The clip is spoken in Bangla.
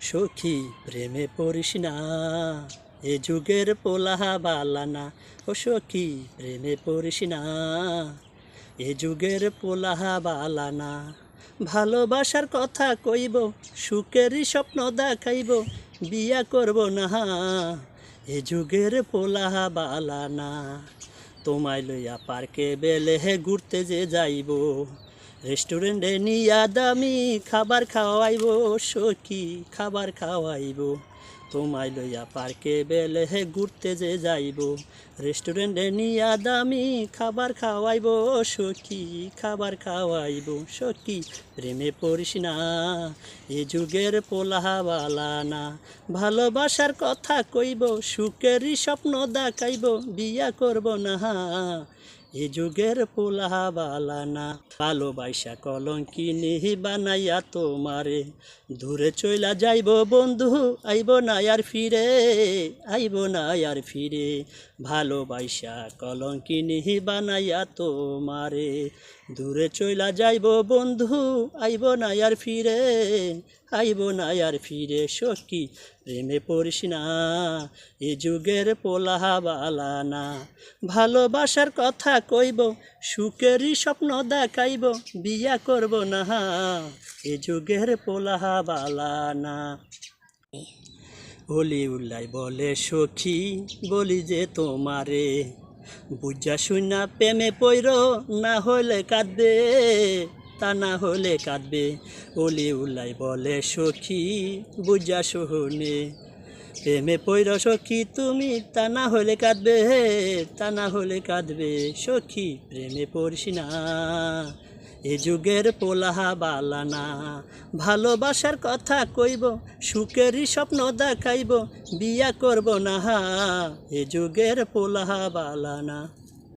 সখী, প্রেমে পড়িস না। এ যুগের পোলাহা বালানা, ও সখী, প্রেমে পড়িস না। এ যুগের পোলাহা বালানা, ভালোবাসার কথা কইব, সুখেরই স্বপ্ন দেখাইব, বিয়া করব না। এ যুগের পোলাহা বালানা, তোমায় লইয়া পার্কে বেলে হে ঘুরতে যে যাইব রেস্টুরেন্টে নিয়া দামি খাবার খাওয়াইব, সখী খাবার খাওয়াইব। তোমায় লইয়া পার্কে বেলে হে ঘুরতে যে যাইব। রেস্টুরেন্টে নিয়া দামি খাবার খাওয়াইব, সখী খাবার খাওয়াইব। সখী, প্রেমে পড়িস না, এ যুগের পোলাহা না। ভালোবাসার কথা কইব, সুখেরই স্বপ্ন দেখাইব, বিয়া করব না। এ যুগের পোলাহা বালানা ভালোবাসা কলঙ্কিনি বানাইয়া তোমারে। দূরে চইলা যাইব বন্ধু, আইব না আর ফিরে, আইব না আর ফিরে। ভালোবাসা কলঙ্কিনি বানাইয়া তোমারে। দূরে চইলা যাইব বন্ধু, আইব না আর ফিরে। আইব না আর ফিরে সখী, প্রেমে পড়িস না। এ যুগের পোলাহা বালানা ভালোবাসার কথা কইব, সুখেরই স্বপ্ন দেখাইব, বিয়া করব না। এ যুগের পোলাহা বালানা হলি উল্লাই বলে, সখী, বলি যে তোমারে। বুঝা শুনা প্রেমে পইর, না হলে কাঁদবে। তা না হলে কাঁদবে। অলি উল্লাই বলে, সখী, বুঝা শুনে। প্রেমে পইর সখী, তুমি তা না হলে কাঁদবে হে তা না হলে কাঁদবে, সখী, প্রেমে পড়ছি না। এ যুগের পোলাহা বালানা ভালোবাসার কথা কইব, সুখেরই স্বপ্ন দেখাইব, বিয়া করব না হা। এ যুগের পোলাহা বালানা